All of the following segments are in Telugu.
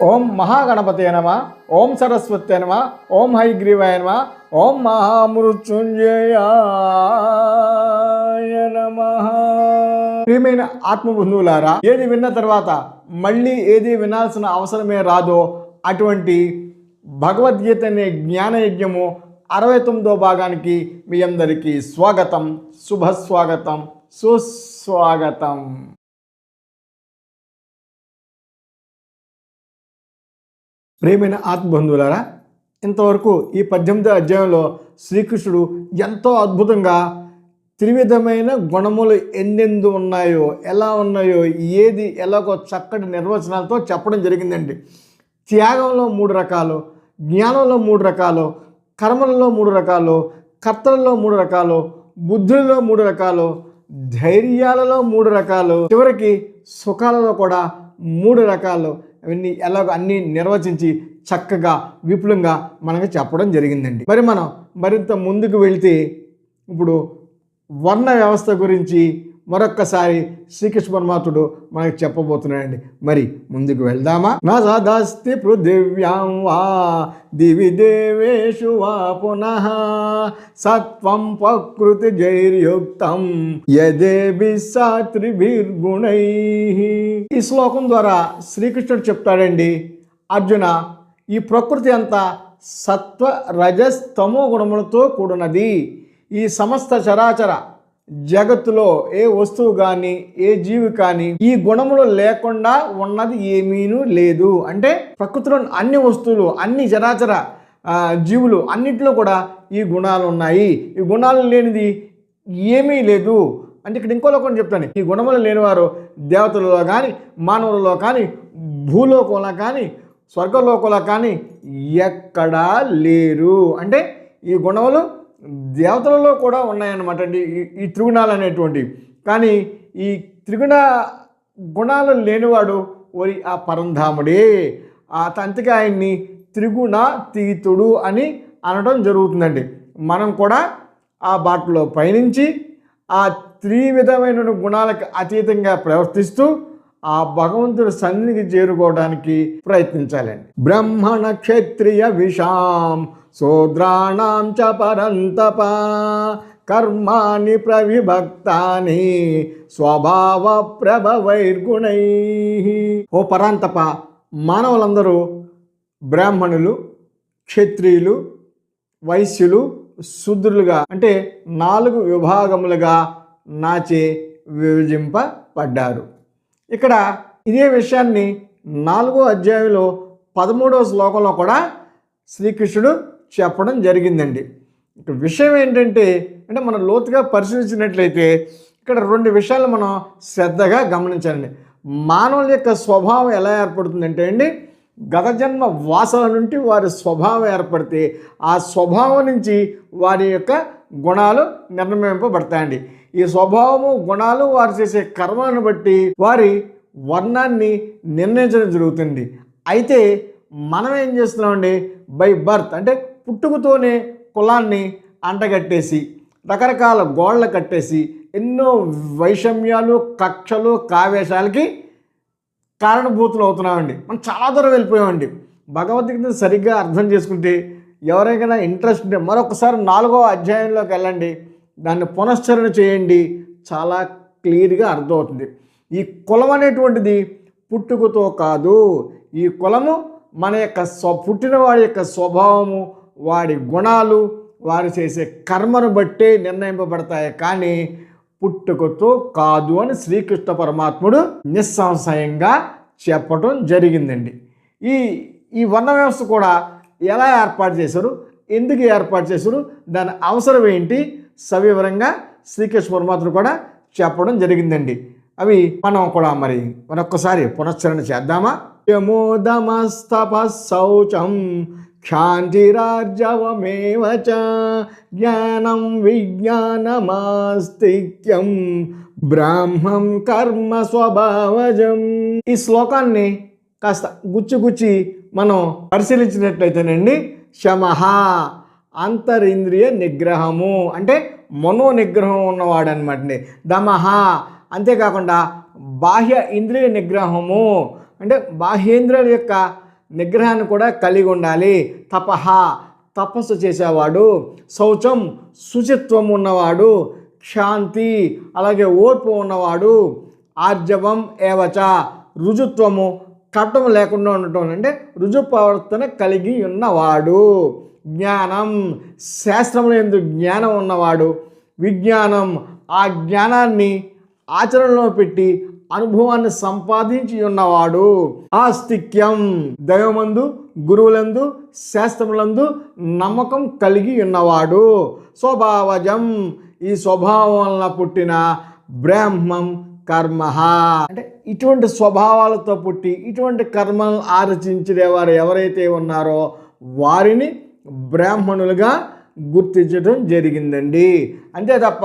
ఓం మహాగణపతే నమ ఓం సరస్వతే నమ ఓం హైగ్రీవాయ నమ ఓం మహామృత్యుంజయాయ నమ. ప్రియమైన ఆత్మబంధువులారా ఏది విన్న తర్వాత మళ్ళీ ఏది వినాల్సిన అవసరమే రాదో అటువంటి భగవద్గీత అనే జ్ఞానయజ్ఞము అరవై తొమ్మిదో భాగానికి మీ అందరికీ స్వాగతం శుభస్వాగతం సుస్వాగతం. ప్రేమైన ఆత్మబంధువులారా ఇంతవరకు ఈ పద్దెనిమిదో అధ్యాయంలో శ్రీకృష్ణుడు ఎంతో అద్భుతంగా త్రివిధమైన గుణములు ఎన్నెందు ఉన్నాయో ఎలా ఉన్నాయో ఏది ఎలాగో చక్కటి నిర్వచనాలతో చెప్పడం జరిగిందండి. త్యాగంలో మూడు రకాలు జ్ఞానంలో మూడు రకాలు కర్మలలో మూడు రకాలు కర్తలలో మూడు రకాలు బుద్ధులలో మూడు రకాలు ధైర్యాలలో మూడు రకాలు చివరికి సుఖాలలో కూడా మూడు రకాలు అవన్నీ ఎలాగో అన్నీ నిర్వచించి చక్కగా విపులంగా మనకు చెప్పడం జరిగిందండి. మరి మనం మరింత ముందుకు వెళ్తే ఇప్పుడు వర్ణ వ్యవస్థ గురించి మరొక్కసారి శ్రీకృష్ణ పరమాత్ముడు మనకు చెప్పబోతున్నాడండి. మరి ముందుకు వెళ్దామా? నా సదస్తి పృథివ్యాం వా దివి దేవేషు వా పునః సత్వం ప్రకృతి జైర్యుక్తం యదేభి సాత్రిభిర్గుణై ఈ శ్లోకం ద్వారా శ్రీకృష్ణుడు చెప్తాడండి అర్జున ఈ ప్రకృతి అంతా సత్వ రజస్తమో గుణములతో కూడినది. ఈ సమస్త చరాచర జగత్తులో ఏ వస్తువు కానీ ఏ జీవి కానీ ఈ గుణములు లేకుండా ఉన్నది ఏమీనూ లేదు. అంటే ప్రకృతిలో అన్ని వస్తువులు అన్ని చరాచర జీవులు అన్నింటిలో కూడా ఈ గుణాలు ఉన్నాయి. ఈ గుణాలు లేనిది ఏమీ లేదు. అంటే ఇక్కడ ఇంకో లోకం చెప్తాను. ఈ గుణములు లేనివారు దేవతలలో కానీ మానవులలో కానీ భూలోకంలో కానీ స్వర్గలోకంలో కానీ ఎక్కడా లేరు. అంటే ఈ గుణములు దేవతలలో కూడా ఉన్నాయన్నమాట అండి. ఈ- త్రిగుణాలు అనేటువంటివి కానీ ఈ త్రిగుణ గుణాలు లేనివాడు ఓరి ఆ పరంధాముడే. ఆ తంతికి ఆయన్ని త్రిగుణ తీతుడు అని అనడం జరుగుతుందండి. మనం కూడా ఆ బాటలో పయనించి ఆ త్రివిధమైన గుణాలకు అతీతంగా ప్రవర్తిస్తూ ఆ భగవంతుడి సన్నిధికి చేరుకోవడానికి ప్రయత్నించాలండి. బ్రహ్మణ క్షత్రియ విషాం శూద్రాణం చ పరంతప కర్మాణి ప్రవిభక్తాని స్వభావ ప్రభవైర్గుణై ఓ పరాంతప మానవులందరూ బ్రాహ్మణులు క్షత్రియులు వైశ్యులు శూద్రులుగా అంటే నాలుగు విభాగములుగా నాచే విభజింపబడ్డారు. ఇక్కడ ఇదే విషయాన్ని నాలుగో అధ్యాయంలో పదమూడవ శ్లోకంలో కూడా శ్రీకృష్ణుడు చెప్పడం జరిగిందండి. ఇక్కడ విషయం ఏంటంటే అంటే మనం లోతుగా పరిశీలించినట్లయితే ఇక్కడ రెండు విషయాలు మనం శ్రద్ధగా గమనించాలండి. మానవుల యొక్క స్వభావం ఎలా ఏర్పడుతుందంటే అండి గత జన్మ వాసన నుండి వారి స్వభావం ఏర్పడితే ఆ స్వభావం నుంచి వారి యొక్క గుణాలు నిర్ణయింపబడతాయండి. ఈ స్వభావము గుణాలు వారు చేసే కర్మను బట్టి వారి వర్ణాన్ని నిర్ణయించడం జరుగుతుంది. అయితే మనం ఏం చేస్తున్నామండి? బై బర్త్ అంటే పుట్టుకతోనే కులాన్ని అంటగట్టేసి రకరకాల గోళ్ళ కట్టేసి ఎన్నో వైషమ్యాలు కక్షలు కావేశాలకి కారణభూతులు అవుతున్నామండి. మనం చాలా దూరం వెళ్ళిపోయామండి. భగవద్గీత సరిగ్గా అర్థం చేసుకుంటే ఎవరికైనా ఇంట్రెస్ట్ ఉంటే మరొకసారి నాలుగో అధ్యాయంలోకి వెళ్ళండి. దాన్ని పునశ్చరణ చేయండి. చాలా క్లియర్గా అర్థమవుతుంది. ఈ కులం అనేటువంటిది పుట్టుకతో కాదు. ఈ కులము మన యొక్క స్వ పుట్టిన వాడి యొక్క స్వభావము వాడి గుణాలు వారు చేసే కర్మను బట్టే నిర్ణయింపబడతాయి. కానీ పుట్టుకతో కాదు అని శ్రీకృష్ణ పరమాత్ముడు నిస్సంశయంగా చెప్పడం జరిగిందండి. ఈ ఈ వర్ణ వ్యవస్థ కూడా ఎలా ఏర్పాటు చేశారు? ఎందుకు ఏర్పాటు చేశారు? దాని అవసరం ఏంటి? సవివరంగా శ్రీకృష్ణ పరమాత్ముడు కూడా చెప్పడం జరిగిందండి. అవి మనం కూడా మరి మరొక్కసారి పునశ్చరణ చేద్దామా? యమోదమస్తప శౌచం క్షాంతిరార్జవమేవ జ్ఞానం విజ్ఞానమాస్తిక్యం బ్రాహ్మం కర్మ స్వభావజం. ఈ శ్లోకాన్ని కాస్త గుచ్చి గుచ్చి మనం పరిశీలించినట్లయితేనండి శమహ అంతరింద్రియ నిగ్రహము. అంటే మనో నిగ్రహం ఉన్నవాడు అనమాటండి దమహ. అంతేకాకుండా బాహ్య ఇంద్రియ నిగ్రహము. అంటే బాహ్యేంద్రియాల యొక్క నిగ్రహాన్ని కూడా కలిగి ఉండాలి. తపహ. తపస్సు చేసేవాడు. శౌచం. శుచిత్వం ఉన్నవాడు. క్షాంతి. అలాగే ఓర్పు ఉన్నవాడు. ఆర్జవం. ఏవచ. రుజుత్వము. కట్టం లేకుండా ఉండటం అంటే రుజుప్రవర్తన కలిగి ఉన్నవాడు. జ్ఞానం శాస్త్రముల ఎందు జ్ఞానం ఉన్నవాడు. విజ్ఞానం ఆ జ్ఞానాన్ని ఆచరణలో పెట్టి అనుభవాన్ని సంపాదించి ఉన్నవాడు. ఆస్తిక్యం దైవమందు గురువులందు శాస్త్రములందు నమ్మకం కలిగి ఉన్నవాడు. స్వభావజం ఈ స్వభావం వలన పుట్టిన బ్రాహ్మం కర్మ అంటే ఇటువంటి స్వభావాలతో పుట్టి ఇటువంటి కర్మలను ఆలోచించేవారు ఎవరైతే ఉన్నారో వారిని బ్రాహ్మణులుగా గుర్తించడం జరిగిందండి. అంతే తప్ప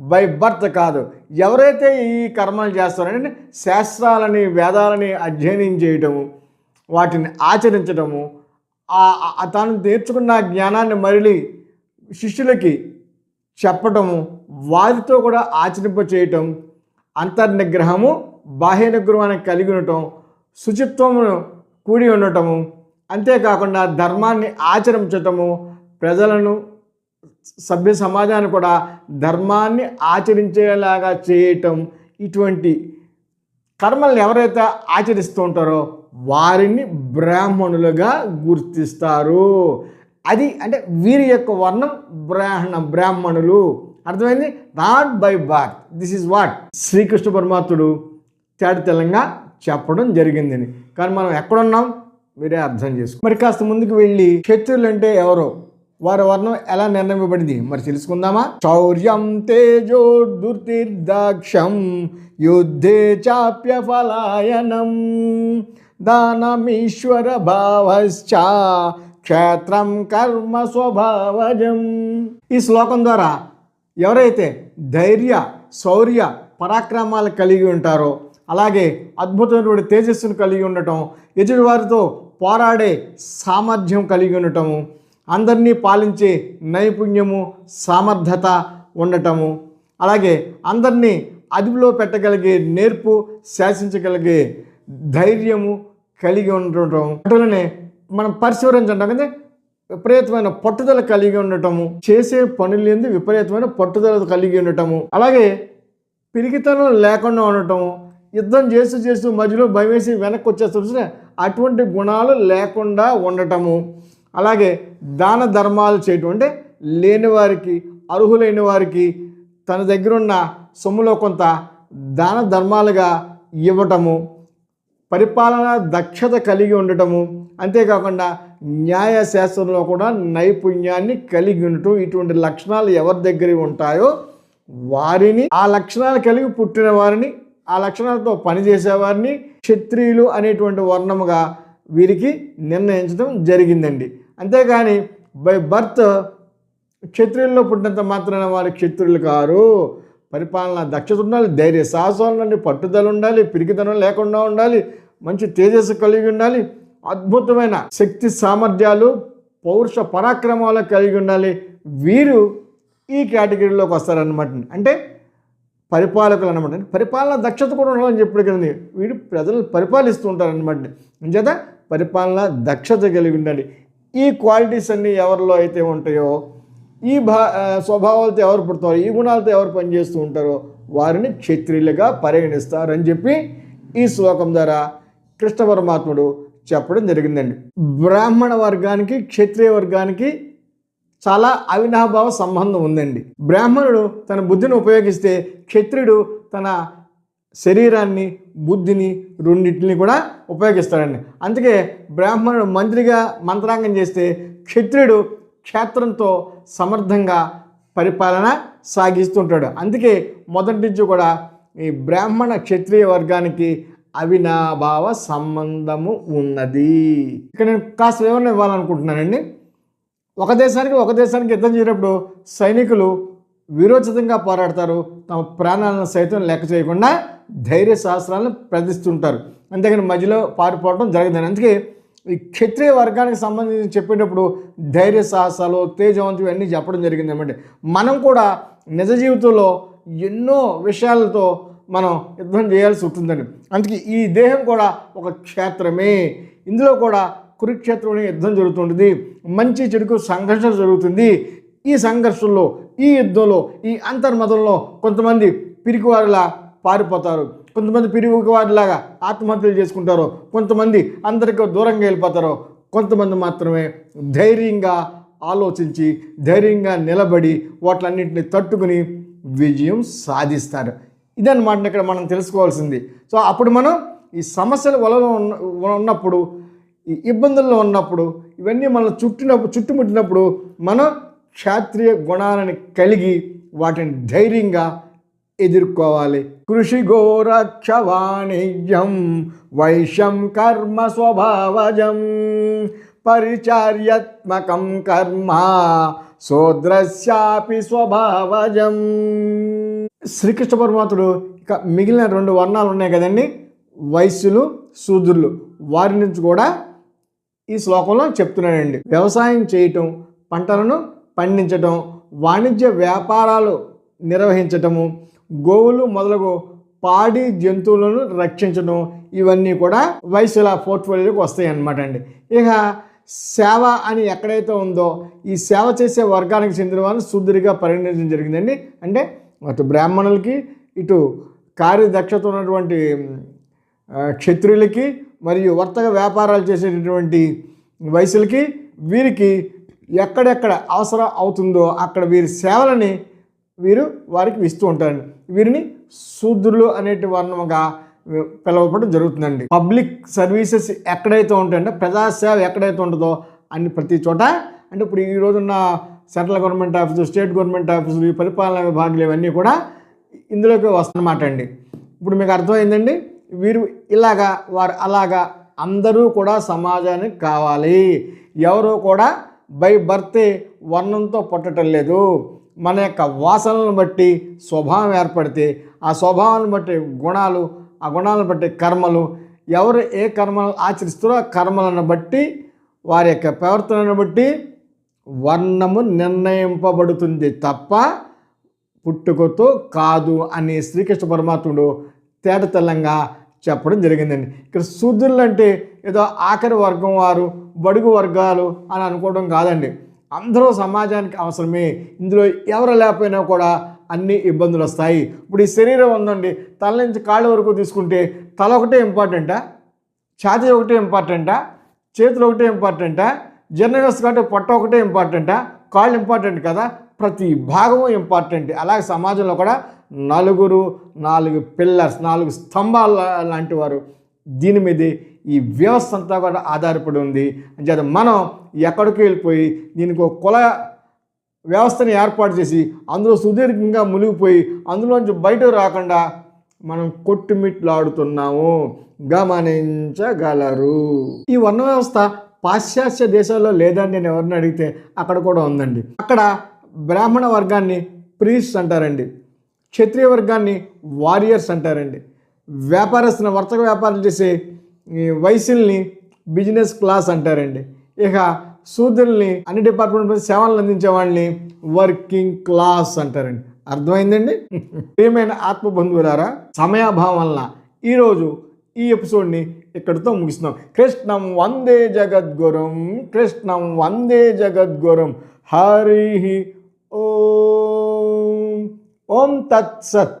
బై బర్త్ కాదు. ఎవరైతే ఈ కర్మలు చేస్తారంటే శాస్త్రాలని వేదాలని అధ్యయనం చేయటము వాటిని ఆచరించడము తాను నేర్చుకున్న జ్ఞానాన్ని మరలి శిష్యులకి చెప్పటము వారితో కూడా ఆచరింప చేయటం అంతర్నిగ్రహము బాహ్య నిగ్రహాన్ని కలిగి ఉండటం శుచిత్వమును కూడి ఉండటము అంతేకాకుండా ధర్మాన్ని ఆచరించటము ప్రజలను సభ్య సమాజాన్ని కూడా ధర్మాన్ని ఆచరించేలాగా చేయటం ఇటువంటి కర్మల్ని ఎవరైతే ఆచరిస్తూ ఉంటారో వారిని బ్రాహ్మణులుగా గుర్తిస్తారు. అది అంటే వీరి యొక్క వర్ణం బ్రాహ్మణ బ్రాహ్మణులు. అర్థమైంది? Not by birth this is what Srikrishna పరమాత్ముడు తేట తెల్లంగా చెప్పడం జరిగిందని. కానీ మనం ఎక్కడున్నాం? మీరే అర్థం చేసుకో. మరి కాస్త ముందుకు వెళ్ళి క్షత్రులు అంటే ఎవరో? వారి వర్ణం ఎలా నిర్ణయింపబడింది? మరి తెలుసుకుందామా? శౌర్యం తేజో దుర్తిర్దాక్షం యుద్ధే చాప్య ఫలాయనం దానమీశ్వర భావశ్చ క్షేత్రం కర్మ స్వభావజం. ఈ శ్లోకం ద్వారా ఎవరైతే ధైర్య శౌర్య పరాక్రమాలు కలిగి ఉంటారో అలాగే అద్భుతమైనటువంటి తేజస్సును కలిగి ఉండటం ఎదుటివారితో పోరాడే సామర్థ్యం కలిగి ఉండటము అందరినీ పాలించే నైపుణ్యము సామర్థ్యత ఉండటము అలాగే అందరినీ అదుపులో పెట్టగలిగే నేర్పు శాసించగలిగే ధైర్యము కలిగి ఉండటం. అటులనే మనం పరిశీలించడం కదా విపరీతమైన పట్టుదల కలిగి ఉండటము చేసే పనులందు విపరీతమైన పట్టుదల కలిగి ఉండటము అలాగే పిరికితనం లేకుండా ఉండటము యుద్ధం చేస్తూ చేస్తూ మధ్యలో భయం వేసి వెనక్కి వచ్చేస్తుంటే అటువంటి గుణాలు లేకుండా ఉండటము అలాగే దాన ధర్మాలు చేయటం అంటే లేని వారికి అర్హులైన వారికి తన దగ్గర ఉన్న సొమ్ములో కొంత దాన ధర్మాలుగా ఇవ్వటము పరిపాలన దక్షత కలిగి ఉండటము అంతేకాకుండా న్యాయశాస్త్రంలో కూడా నైపుణ్యాన్ని కలిగి ఉండటం ఇటువంటి లక్షణాలు ఎవరి దగ్గర ఉంటాయో వారిని ఆ లక్షణాలు కలిగి పుట్టిన వారిని ఆ లక్షణాలతో పనిచేసేవారిని క్షత్రియులు అనేటువంటి వర్ణముగా వీరికి నిర్ణయించడం జరిగిందండి. అంతేగాని బై బర్త్ క్షత్రియుల్లో పుట్టినంత మాత్రాన వారి క్షత్రియులు కారు. పరిపాలన దక్షత ఉండాలి ధైర్య సాహసాలు ఉండాలి పట్టుదల ఉండాలి పిరికితనం లేకుండా ఉండాలి మంచి తేజస్సు కలిగి ఉండాలి. అద్భుతమైన శక్తి సామర్థ్యాలు పౌరుష పరాక్రమాలు కలిగి ఉండాలి. వీరు ఈ కేటగిరీలోకి వస్తారనమాట అంటే పరిపాలకులు అనమాట పరిపాలన దక్షత కూడా ఉండాలని చెప్పాడు కదండి. వీడు ప్రజలు పరిపాలిస్తూ ఉంటారనమాట అంచేత పరిపాలన దక్షత కలిగి ఉండాలి. ఈ క్వాలిటీస్ అన్నీ ఎవరిలో అయితే ఉంటాయో ఈ భా స్వభావాలతో ఎవరు పుడతారో ఈ గుణాలతో ఎవరు పనిచేస్తూ ఉంటారో వారిని క్షత్రియులుగా పరిగణిస్తారని చెప్పి ఈ శ్లోకం ద్వారా కృష్ణ పరమాత్ముడు చెప్పడం జరిగిందండి. బ్రాహ్మణ వర్గానికి క్షత్రియ వర్గానికి చాలా అవినాభావ సంబంధం ఉందండి. బ్రాహ్మణుడు తన బుద్ధిని ఉపయోగిస్తే క్షత్రియుడు తన శరీరాన్ని బుద్ధిని రెండింటిని కూడా ఉపయోగిస్తాడండి. అందుకే బ్రాహ్మణుడు మంత్రిగా మంత్రాంగం చేస్తే క్షత్రియుడు క్షేత్రంతో సమర్థంగా పరిపాలన సాగిస్తుంటాడు. అందుకే మొదటి నుంచి కూడా ఈ బ్రాహ్మణ క్షత్రియ వర్గానికి అవినాభావ సంబంధము ఉన్నది. ఇక్కడ నేను కాస్త వివరణ ఇవ్వాలనుకుంటున్నానండి. ఒక దేశానికి ఒక దేశానికి యుద్ధం చేసినప్పుడు సైనికులు విరోచితంగా పోరాడతారు. తమ ప్రాణాలను సైతం లెక్క చేయకుండా ధైర్య శాస్త్రాలను ప్రదర్శిస్తుంటారు. అంతేగాని మధ్యలో పారిపోవడం జరగదని అందుకే ఈ క్షత్రియ వర్గానికి సంబంధించి చెప్పేటప్పుడు ధైర్య సాహసాలు తేజవంతం ఇవన్నీ చెప్పడం జరిగింది అనమాట మనం కూడా నిజ జీవితంలో ఎన్నో విషయాలతో మనం యుద్ధం చేయాల్సి ఉంటుందని. అందుకే ఈ దేహం కూడా ఒక క్షేత్రమే. ఇందులో కూడా కురుక్షేత్రంలో యుద్ధం జరుగుతుంటుంది. మంచి చెడుకు సంఘర్షణ జరుగుతుంది. ఈ సంఘర్షణలో ఈ యుద్ధంలో ఈ అంతర్మతంలో కొంతమంది పిరికివారిలా పారిపోతారు. కొంతమంది పిరికివారిలాగా ఆత్మహత్యలు చేసుకుంటారు. కొంతమంది అందరికీ దూరంగా వెళ్ళిపోతారు. కొంతమంది మాత్రమే ధైర్యంగా ఆలోచించి ధైర్యంగా నిలబడి వాటిలన్నింటినీ తట్టుకుని విజయం సాధిస్తారు. ఇదన్నమాట ఇక్కడ మనం తెలుసుకోవాల్సింది. సో అప్పుడు మనం ఈ సమస్యల వలలో ఉన్న ఉన్నప్పుడు ఈ ఇబ్బందుల్లో ఉన్నప్పుడు ఇవన్నీ మనం చుట్టినప్పుడు చుట్టుముట్టినప్పుడు మనం క్షాత్రియ గుణాలను కలిగి వాటిని ధైర్యంగా ఎదుర్కోవాలి. కృషి గోరక్ష వాణిజ్యం వైశ్యం కర్మ స్వభావజం పరిచార్యాత్మకం కర్మ శూద్రశాపి స్వభావజం. శ్రీకృష్ణ పరమాత్ముడు ఇక మిగిలిన రెండు వర్ణాలు ఉన్నాయి కదండి. వైశ్యులు శూద్రులు వారి నుంచి కూడా ఈ శ్లోకంలో చెప్తున్నాడండి. వ్యవసాయం చేయటం పంటలను పండించటం వాణిజ్య వ్యాపారాలు నిర్వహించటము గోవులు మొదలగు పాడి జంతువులను రక్షించడం ఇవన్నీ కూడా వైశ్యుల పోర్ట్ఫోలియోకి వస్తాయి అన్నమాట అండి ఇక సేవ అని ఎక్కడైతే ఉందో ఈ సేవ చేసే వర్గానికి చెందిన వారిని శూద్రుడిగా పరిగణించడం జరిగిందండి. అంటే అటు బ్రాహ్మణులకి ఇటు కార్యదక్షత ఉన్నటువంటి క్షత్రియులకి మరియు వర్తక వ్యాపారాలు చేసేటటువంటి వయసులకి వీరికి ఎక్కడెక్కడ అవసరం అవుతుందో అక్కడ వీరి సేవలని వీరు వారికి ఇస్తూ ఉంటారు. వీరిని శూద్రులు అనేటి వర్ణముగా పిలవపడం జరుగుతుందండి. పబ్లిక్ సర్వీసెస్ ఎక్కడైతే ఉంటాయంటే ప్రజాసేవ ఎక్కడైతే ఉంటుందో అన్ని ప్రతి చోట. అంటే ఇప్పుడు ఈ రోజున్న central government office state government ఆఫీసులు ఈ పరిపాలనా విభాగాలు ఇవన్నీ కూడా ఇందులోకి వస్తున్నమాట అండి. ఇప్పుడు మీకు అర్థమైందండి? వీరు ఇలాగా వారు అలాగా అందరూ కూడా సమాజానికి కావాలి. ఎవరు కూడా బై బర్తే వర్ణంతో పుట్టడం లేదు. మన యొక్క వాసనలను బట్టి స్వభావం ఏర్పడితే ఆ స్వభావాన్ని బట్టి గుణాలు ఆ గుణాలను బట్టి కర్మలు ఎవరు ఏ కర్మలు ఆచరిస్తారో ఆ కర్మలను బట్టి వారి యొక్క ప్రవర్తనను బట్టి వర్ణము నిర్ణయింపబడుతుంది తప్ప పుట్టుకతో కాదు అని శ్రీకృష్ణ పరమాత్ముడు తేటతెల్లంగా చెప్పడం జరిగిందండి. ఇక్కడ శూద్రులు అంటే ఏదో ఆఖరి వర్గం వారు బడుగు వర్గాలు అని అనుకోవడం కాదండి. అందరూ సమాజానికి అవసరమే. ఇందులో ఎవరు లేకపోయినా కూడా అన్ని ఇబ్బందులు వస్తాయి. ఇప్పుడు ఈ శరీరం ఉందండి. తల నుంచి కాళ్ళ వరకు తీసుకుంటే తల ఒకటే ఇంపార్టెంటా ఛాతీ ఒకటే ఇంపార్టెంటా చేతులు ఒకటే ఇంపార్టెంటా జర్నలిస్ట్ వ్యవస్థ కంటే పొట్ట ఒకటే ఇంపార్టెంటా? కాళ్ళు ఇంపార్టెంట్ కదా? ప్రతి భాగము ఇంపార్టెంట్. అలాగే సమాజంలో కూడా నలుగురు నాలుగు పిల్లర్స్ నాలుగు స్తంభాల లాంటి వారు. దీని మీద ఈ వ్యవస్థ అంతా కూడా ఆధారపడి ఉంది. అంచేత మనం ఎక్కడికి వెళ్ళిపోయి దీనికి ఒక కుల వ్యవస్థని ఏర్పాటు చేసి అందులో సుదీర్ఘంగా మునిగిపోయి అందులోంచి బయట రాకుండా మనం కొట్టుమిట్లాడుతున్నాము. గమనించగలరు. ఈ వర్ణ వ్యవస్థ పాశ్చాత్య దేశాల్లో లేదండి నేను ఎవరిని అడిగితే అక్కడ కూడా ఉందండి. అక్కడ బ్రాహ్మణ వర్గాన్ని ప్రీస్ అంటారండి. క్షత్రియ వర్గాన్ని వారియర్స్ అంటారండి. వ్యాపారస్తున్న వర్తక వ్యాపారం చేసే ఈ వయసుల్ని బిజినెస్ క్లాస్ అంటారండి. ఇక శూద్రుల్ని అన్ని డిపార్ట్మెంట్ సేవలను అందించే వాళ్ళని వర్కింగ్ క్లాస్ అంటారండి. అర్థమైందండి? ప్రియమైన ఆత్మబంధువులారా సమయాభావం వలన ఈరోజు ఈ ఎపిసోడ్ని ఇక్కడితో ముగిస్తున్నాం. కృష్ణం వందే జగద్గురం కృష్ణం వందే జగద్గురం. హరి ఓం. ఓం తత్సత్.